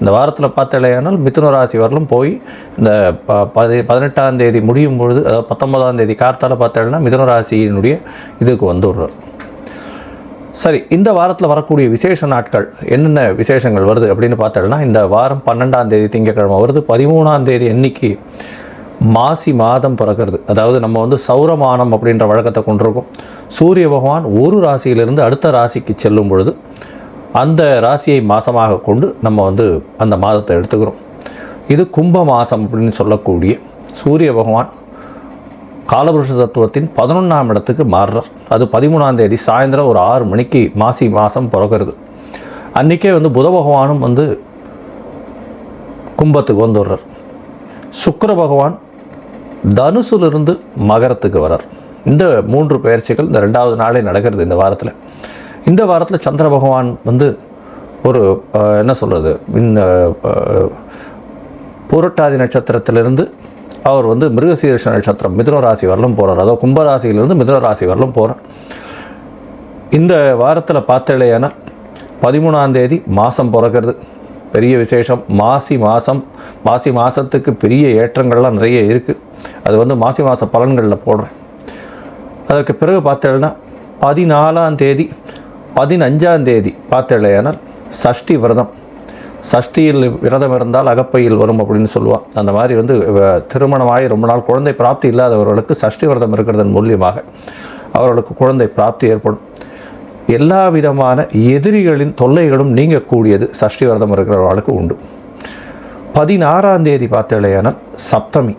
இந்த வாரத்தில் பார்த்தலையானால் மிதுன ராசி வரலும் போய் இந்த ப பதி பதினெட்டாம் தேதி முடியும் பொழுது அதாவது பத்தொன்பதாம் தேதி கார்த்தால பார்த்தேன்னா மிதுன ராசியினுடைய இதுக்கு வந்து விடுறார் சரி இந்த வாரத்தில் வரக்கூடிய விசேஷ நாட்கள் என்னென்ன விசேஷங்கள் வருது அப்படின்னு பார்த்தோம்னா இந்த வாரம் பன்னெண்டாம் தேதி திங்கக்கிழமை வருது. பதிமூணாம் தேதி அன்னைக்கு மாசி மாதம் பிறக்கிறது. அதாவது நம்ம வந்து சௌரமானம் அப்படின்ற வழக்கத்தை கொண்டிருக்கோம். சூரிய பகவான் ஒரு ராசியிலிருந்து அடுத்த ராசிக்கு செல்லும் பொழுது அந்த ராசியை மாதமாக கொண்டு நம்ம வந்து அந்த மாதத்தை எடுத்துக்கிறோம். இது கும்ப மாதம் அப்படின்னு சொல்லக்கூடிய சூரிய பகவான் காலபுருஷ தத்துவத்தின் பதினொன்றாம் இடத்துக்கு மாறுறார். அது பதிமூணாம் தேதி சாயந்தரம் ஒரு ஆறு மணிக்கு மாசி மாதம் பிறகுறது அன்றைக்கே வந்து புத பகவானும் வந்து கும்பத்துக்கு வந்துடுறார் சுக்கர பகவான் தனுசுலிருந்து மகரத்துக்கு வரார் இந்த மூன்று பயிற்சிகள் இந்த ரெண்டாவது நாளே நடக்கிறது இந்த வாரத்தில். இந்த வாரத்தில் சந்திர பகவான் வந்து ஒரு என்ன சொல்கிறது இந்த அஹ், பூரட்டாதி நட்சத்திரத்திலிருந்து அவர் வந்து மிருகசீரிஷ நட்சத்திரம் மிதுன ராசி வரலும் போகிறார் அதாவது கும்பராசியிலிருந்து மிதுன ராசி வரலும் போகிறார் இந்த வாரத்தில் பார்த்தலையானால் பதிமூணாம் தேதி மாதம் பிறக்கிறது. பெரிய விசேஷம். மாசி மாதம் மாசி மாதத்துக்கு பெரிய ஏற்றங்கள்லாம் நிறைய இருக்குது அது வந்து மாசி மாத பலன்களில் போடுறேன். அதற்கு பிறகு பார்த்தேன்னா பதினாலாம் தேதி பதினஞ்சாம் தேதி பார்த்தேனால் சஷ்டி விரதம். சஷ்டியில் விரதம் இருந்தால் அகப்பையில் வரும் அப்படின்னு சொல்லுவாள் அந்த மாதிரி வந்து திருமணமாகி ரொம்ப நாள் குழந்தை பிராப்தி இல்லாதவர்களுக்கு சஷ்டி விரதம் இருக்கிறதன் மூலியமாக அவர்களுக்கு குழந்தை பிராப்தி ஏற்படும். எல்லா விதமான எதிரிகளின் தொல்லைகளும் நீங்கக்கூடியது சஷ்டி விரதம் இருக்கிறவர்களுக்கு உண்டு. பதினாறாம் தேதி பார்த்தேனால் சப்தமி.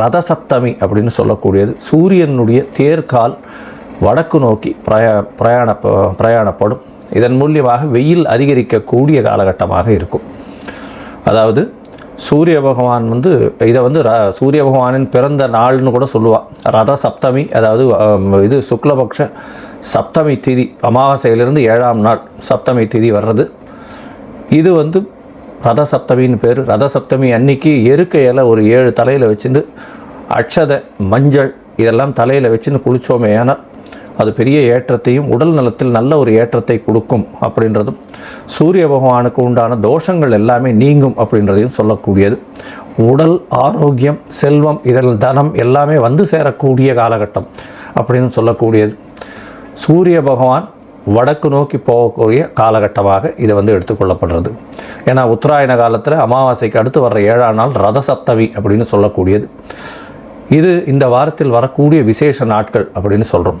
ரத சப்தமி அப்படின்னு சொல்லக்கூடியது. சூரியனுடைய தேர்கால் வடக்கு நோக்கி பிரயா பிரயாண பிரயாணப்படும். இதன் மூலியமாக வெயில் அதிகரிக்கக்கூடிய காலகட்டமாக இருக்கும். அதாவது சூரிய பகவான் வந்து இதை வந்து ர சூரிய பகவானின் பிறந்த நாள்னு கூட சொல்லுவாள் ரத சப்தமி அதாவது இது சுக்லபக்ஷ சப்தமி திதி அமாவாசையிலிருந்து ஏழாம் நாள் சப்தமி திதி வர்றது. இது வந்து ரத சப்தமின்னு பேர். ரத சப்தமி அன்னைக்கு எருக்கையில் இலை ஒரு ஏழு தலையில் வச்சுட்டு அட்சதை மஞ்சள் இதெல்லாம் தலையில் வச்சுன்னு குளித்தோமே ஆனால் அது பெரிய ஏற்றத்தையும் உடல் நலத்தில் நல்ல ஒரு ஏற்றத்தை கொடுக்கும் அப்படின்றதும் சூரிய பகவானுக்கு உண்டான தோஷங்கள் எல்லாமே நீங்கும் அப்படின்றதையும் சொல்லக்கூடியது. உடல் ஆரோக்கியம் செல்வம் இதில் தனம் எல்லாமே வந்து சேரக்கூடிய காலகட்டம் அப்படின்னு சொல்லக்கூடியது. சூரிய பகவான் வடக்கு நோக்கி போகக்கூடிய காலகட்டமாக இதை வந்து எடுத்துக்கொள்ளப்படுறது. ஏன்னா உத்தராயண காலத்தில் அமாவாசைக்கு அடுத்து வர்ற ஏழாம் நாள் ரத சப்தமி அப்படின்னு சொல்லக்கூடியது. இது இந்த வாரத்தில் வரக்கூடிய விசேஷ நாட்கள் அப்படின்னு சொல்கிறோம்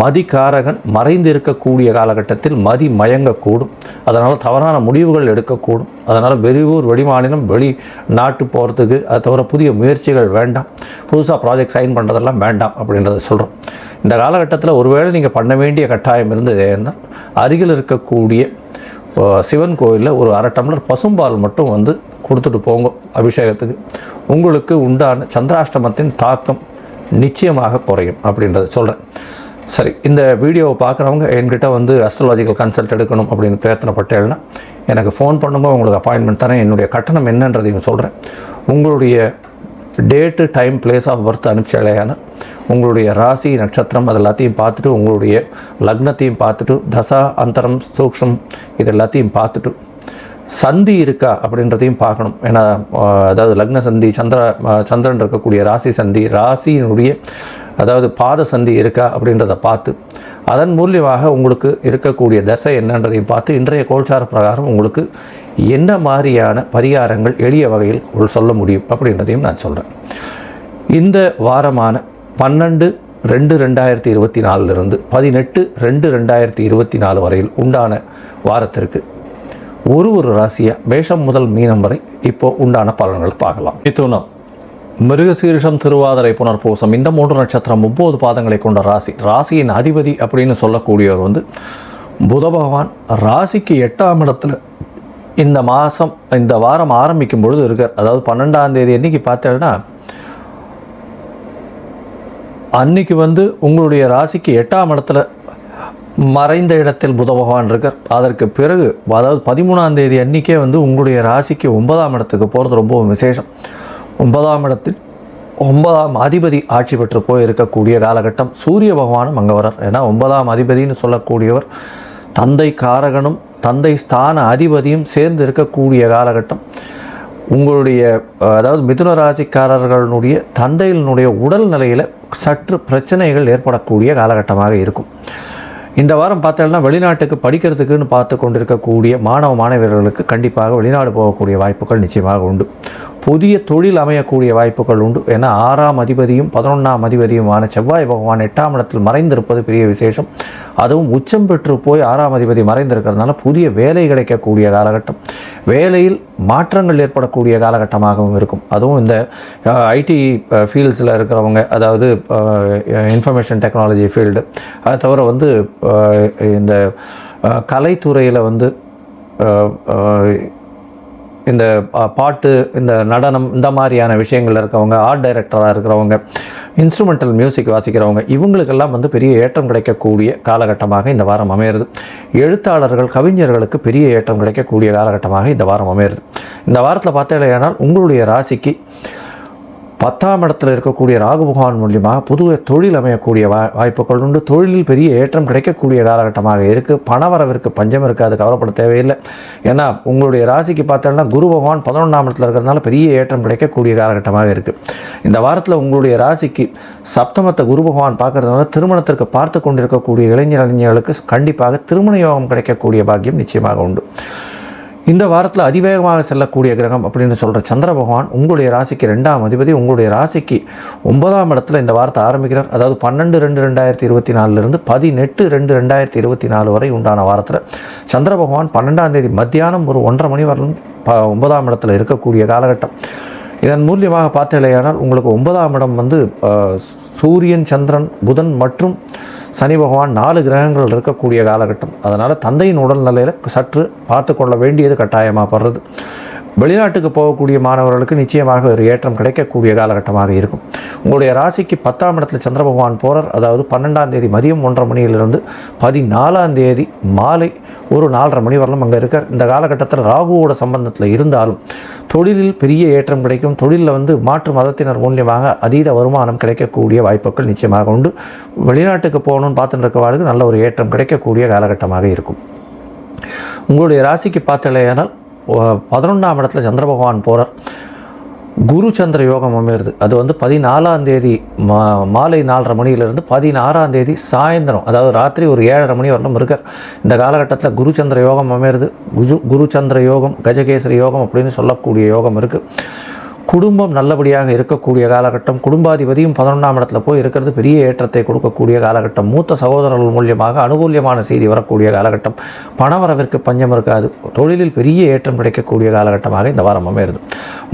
மதிகாரகன் மறைந்து இருக்கக்கூடிய காலகட்டத்தில் மதி மயங்கக்கூடும். அதனால் தவறான முடிவுகள் எடுக்கக்கூடும். அதனால் வெளியூர் வெளிமாநிலம் வெளி நாட்டு போகிறதுக்கு அதை தவிர புதிய முயற்சிகள் வேண்டாம். புதுசாக ப்ராஜெக்ட் சைன் பண்ணுறதெல்லாம் வேண்டாம் அப்படின்றத சொல்கிறோம் இந்த காலகட்டத்தில் ஒருவேளை நீங்கள் பண்ண வேண்டிய கட்டாயம் இருந்தது என்றால் அருகில் இருக்கக்கூடிய சிவன் கோயிலில் ஒரு அரை டம்ளர் பசும்பால் மட்டும் வந்து கொடுத்துட்டு போங்க அபிஷேகத்துக்கு. உங்களுக்கு உண்டான சந்திராஷ்டமத்தின் தாக்கம் நிச்சயமாக குறையும் அப்படின்றத சொல்கிறேன் சரி இந்த வீடியோவை பார்க்குறவங்க என்கிட்ட வந்து அஸ்ட்ராலஜிக்கல் கன்சல்ட் எடுக்கணும் அப்படின்னு பிரயத்தனப்பட்டேன்னா எனக்கு ஃபோன் பண்ணுங்க உங்களுக்கு அப்பாயின்மெண்ட் தரேன். என்னுடைய கட்டணம் என்னன்றதையும் சொல்கிறேன் உங்களுடைய date time place of birth அனுப்பிச்சாலேயான உங்களுடைய ராசி நட்சத்திரம் அது எல்லாத்தையும் பார்த்துட்டு உங்களுடைய லக்னத்தையும் பார்த்துட்டு தசா அந்தரம் சூக்ஷம் இது எல்லாத்தையும் பார்த்துட்டு சந்தி இருக்கா அப்படின்றதையும் பார்க்கணும். ஏன்னா அதாவது லக்ன சந்தி சந்திர சந்திரன் இருக்கக்கூடிய ராசி சந்தி ராசியினுடைய அதாவது பாத சந்தி இருக்கா அப்படின்றத பார்த்து அதன் மூலியமாக உங்களுக்கு இருக்கக்கூடிய தசை என்னன்றதையும் பார்த்து இன்றைய கோல்சார பிரகாரம் உங்களுக்கு என்ன மாதிரியான பரிகாரங்கள் எளிய வகையில் உள் சொல்ல முடியும் அப்படின்றதையும் நான் சொல்கிறேன் இந்த வாரமான பன்னெண்டு ரெண்டு ரெண்டாயிரத்தி இருபத்தி நாலுலேருந்து பதினெட்டு ரெண்டு ரெண்டாயிரத்தி இருபத்தி நாலு வரையில் உண்டான வாரத்திற்கு ஒரு ஒரு ராசியாக மேஷம் முதல் மீனம் வரை இப்போது உண்டான பலன்களை பார்க்கலாம். மிதுனம். மிருகசீரிஷம் திருவாதிரை புனர்பூசம். இந்த மூன்று நட்சத்திரம் ஒம்பது பாதங்களை கொண்ட ராசி. ராசியின் அதிபதி அப்படின்னு சொல்லக்கூடியவர் வந்து புத பகவான். ராசிக்கு எட்டாம் இடத்துல இந்த மாதம் இந்த வாரம் ஆரம்பிக்கும் பொழுது இருக்கார். அதாவது பன்னெண்டாம் தேதி அன்னைக்கு பார்த்தேன்னா அன்னைக்கு வந்து உங்களுடைய ராசிக்கு எட்டாம் இடத்துல மறைந்த இடத்தில் புத பகவான் இருக்கார். அதற்கு பிறகு அதாவது பதிமூணாம் தேதி அன்னைக்கே வந்து உங்களுடைய ராசிக்கு ஒன்பதாம் இடத்துக்கு போகிறது ரொம்பவும் விசேஷம். ஒன்பதாம் இடத்தில் ஒன்பதாம் அதிபதி ஆட்சி பெற்று போய் இருக்கக்கூடிய காலகட்டம் சூரிய பகவானும் அங்கே வரார் ஏன்னா ஒன்பதாம் அதிபதின்னு சொல்லக்கூடியவர் தந்தை காரகனும் தந்தை ஸ்தான அதிபதியும் சேர்ந்து இருக்கக்கூடிய காலகட்டம். உங்களுடைய அதாவது மிதுன ராசிக்காரர்களுடைய தந்தையினுடைய உடல் நிலையில் சற்று பிரச்சனைகள் ஏற்படக்கூடிய காலகட்டமாக இருக்கும். இந்த வாரம் பார்த்தோம்னா வெளிநாட்டுக்கு படிக்கிறதுக்குன்னு பார்த்து கொண்டிருக்கக்கூடிய மாணவ மாணவியர்களுக்கு கண்டிப்பாக வெளிநாடு போகக்கூடிய வாய்ப்புகள் நிச்சயமாக உண்டு. புதிய தொழில் அமையக்கூடிய வாய்ப்புகள் உண்டு ஏன்னா ஆறாம் அதிபதியும் பதினொன்றாம் அதிபதியுமான செவ்வாய் பகவான் எட்டாம் இடத்தில் மறைந்திருப்பது பெரிய விசேஷம். அதுவும் உச்சம் பெற்று போய் ஆறாம் அதிபதி மறைந்திருக்கிறதுனால புதிய வேலை கிடைக்கக்கூடிய காலகட்டம். வேலையில் மாற்றங்கள் ஏற்படக்கூடிய காலகட்டமாகவும் இருக்கும். அதுவும் இந்த ஐடி ஃபீல்ட்ஸில் இருக்கிறவங்க அதாவது இன்ஃபர்மேஷன் டெக்னாலஜி ஃபீல்டு அதை தவிர வந்து இந்த கலைத்துறையில் வந்து இந்த பாட்டு இந்த நடனம் இந்த மாதிரியான விஷயங்கள் இருக்கிறவங்க ஆர்ட் டைரக்டராக இருக்கிறவங்க இன்ஸ்ட்ருமெண்டல் மியூசிக் வாசிக்கிறவங்க இவங்களுக்கெல்லாம் வந்து பெரிய ஏற்றம் கிடைக்கக்கூடிய காலகட்டமாக இந்த வாரம் அமையிறது. எழுத்தாளர்கள் கவிஞர்களுக்கு பெரிய ஏற்றம் கிடைக்கக்கூடிய காலகட்டமாக இந்த வாரம் அமையிறது. இந்த வாரத்தில் பார்த்தீங்கன்னா உங்களுடைய ராசிக்கு பத்தாம் இடத்துல இருக்கக்கூடிய ராகு பகவான் மூலியமாக புது தொழில் அமையக்கூடிய வா வாய்ப்புகள் உண்டு. தொழிலில் பெரிய ஏற்றம் கிடைக்கக்கூடிய காலகட்டமாக இருக்குது பணவரவிற்கு பஞ்சம் இருக்காது கவலைப்பட தேவையில்லை. ஏன்னா உங்களுடைய ராசிக்கு பார்த்தோம்னா குரு பகவான் பதினொன்றாம் இடத்துல இருக்கிறதுனால பெரிய ஏற்றம் கிடைக்கக்கூடிய காலகட்டமாக இருக்குது இந்த வாரத்தில் உங்களுடைய ராசிக்கு சப்தமத்தை குரு பகவான் பார்க்கறதுனால திருமணத்திற்கு பார்த்து கொண்டிருக்கக்கூடிய இளைஞர் இளைஞர்களுக்கு கண்டிப்பாக திருமண யோகம் கிடைக்கக்கூடிய பாக்கியம் நிச்சயமாக உண்டு. இந்த வாரத்தில் அதிவேகமாக செல்லக்கூடிய கிரகம் அப்படின்னு சொல்கிற சந்திர பகவான் உங்களுடைய ராசிக்கு ரெண்டாம் அதிபதி உங்களுடைய ராசிக்கு ஒன்பதாம் இடத்துல இந்த வாரத்தை ஆரம்பிக்கிறார். அதாவது பன்னெண்டு ரெண்டு ரெண்டாயிரத்தி இருபத்தி நாலுலேருந்து பதினெட்டு ரெண்டு ரெண்டாயிரத்தி இருபத்தி நாலு வரை உண்டான வாரத்தில் சந்திர பகவான் பன்னெண்டாம் தேதி மத்தியானம் ஒரு ஒன்றரை மணி வரலும் ப ஒன்பதாம் இடத்துல இருக்கக்கூடிய காலகட்டம். இதன் மூலியமாக பார்த்தீங்களேயானால் உங்களுக்கு ஒன்பதாம் இடம் வந்து சூரியன் சந்திரன் புதன் மற்றும் சனி பகவான் நாலு கிரகங்கள் இருக்கக்கூடிய காலகட்டம். அதனால் தந்தையின் உடல்நிலையில் சற்று பார்த்து கொள்ள வேண்டியது கட்டாயமாக படுறது வெளிநாட்டுக்கு போகக்கூடிய மாணவர்களுக்கு நிச்சயமாக ஒரு ஏற்றம் கிடைக்கக்கூடிய காலகட்டமாக இருக்கும். உங்களுடைய ராசிக்கு பத்தாம் இடத்துல சந்திர பகவான் போகிறார் அதாவது பன்னெண்டாம் தேதி மதியம் ஒன்றரை மணியிலிருந்து பதினாலாம் தேதி மாலை ஒரு நாலரை மணி வரலும் அங்கே இருக்கார். இந்த காலகட்டத்தில் ராகுவோட சம்பந்தத்தில் இருந்தாலும் தொழிலில் பெரிய ஏற்றம் கிடைக்கும். தொழிலில் வந்து மாற்று மதத்தினர் மூலியமாக அதீத வருமானம் கிடைக்கக்கூடிய வாய்ப்புகள் நிச்சயமாக உண்டு. வெளிநாட்டுக்கு போகணும்னு பார்த்துட்டு இருக்கவாளுக்கு நல்ல ஒரு ஏற்றம் கிடைக்கக்கூடிய காலகட்டமாக இருக்கும். உங்களுடைய ராசிக்கு பார்த்தலையானால் பதினொன்றாம் இடத்துல சந்திர பகவான் போகிறார் குரு சந்திர யோகம் அமையிறது. அது வந்து பதினாலாம் தேதி மா மாலை நாலரை மணியிலிருந்து பதினாறாம் தேதி சாயந்தரம் அதாவது ராத்திரி ஒரு ஏழரை மணி வரலும் இருக்கார். இந்த காலகட்டத்தில் குரு சந்திர யோகம் அமையிறது. குரு குரு சந்திர யோகம் கஜகேசரி யோகம் அப்படின்னு சொல்லக்கூடிய யோகம் இருக்குது குடும்பம் நல்லபடியாக இருக்கக்கூடிய காலகட்டம் குடும்பாதிபதியும் பதினொன்றாம் இடத்துல போய் இருக்கிறது பெரிய ஏற்றத்தை கொடுக்கக்கூடிய காலகட்டம். மூத்த சகோதரர்கள் மூலியமாக அனுகூல்யமான செய்தி வரக்கூடிய காலகட்டம். பணவரவிற்கு பஞ்சம் இருக்காது. தொழிலில் பெரிய ஏற்றம் கிடைக்கக்கூடிய காலகட்டமாக இந்த வாரம் அமையிறது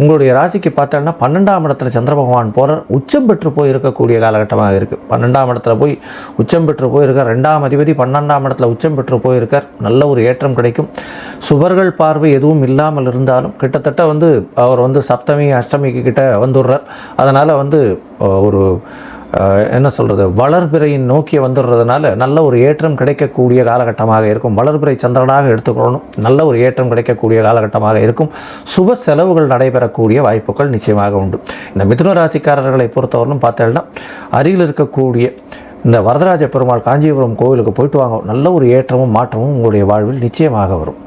உங்களுடைய ராசிக்கு பார்த்தோம்னா பன்னெண்டாம் இடத்துல சந்திர பகவான் போகிற உச்சம் பெற்று போய் இருக்கக்கூடிய காலகட்டமாக இருக்குது பன்னெண்டாம் இடத்துல போய் உச்சம் பெற்று போயிருக்கார் ரெண்டாம் அதிபதி பன்னெண்டாம் இடத்துல உச்சம் பெற்று போயிருக்கார் நல்ல ஒரு ஏற்றம் கிடைக்கும். சுவர்கள் பார்வை எதுவும் இல்லாமல் இருந்தாலும் கிட்டத்தட்ட வந்து அவர் வந்து சப்தமி அஷ்டமிக்கு கிட்ட வந்துடுறார். அதனால் வந்து ஒரு என்ன சொல்கிறது வளர்பிறையின் நோக்கி வந்துடுறதுனால நல்ல ஒரு ஏற்றம் கிடைக்கக்கூடிய காலகட்டமாக இருக்கும். வளர்பிறை சந்திரனாக எடுத்துக்கொள்ளணும். நல்ல ஒரு ஏற்றம் கிடைக்கக்கூடிய காலகட்டமாக இருக்கும். சுப செலவுகள் நடைபெறக்கூடிய வாய்ப்புகள் நிச்சயமாக உண்டு. இந்த மிதுன ராசிக்காரர்களை பொறுத்தவரையிலும் பார்த்தேன்னா அருகில் இருக்கக்கூடிய இந்த வரதராஜ பெருமாள் காஞ்சிபுரம் கோவிலுக்கு போயிட்டு வாங்க. நல்ல ஒரு ஏற்றமும் மாற்றமும் உங்களுடைய வாழ்வில் நிச்சயமாக வரும்.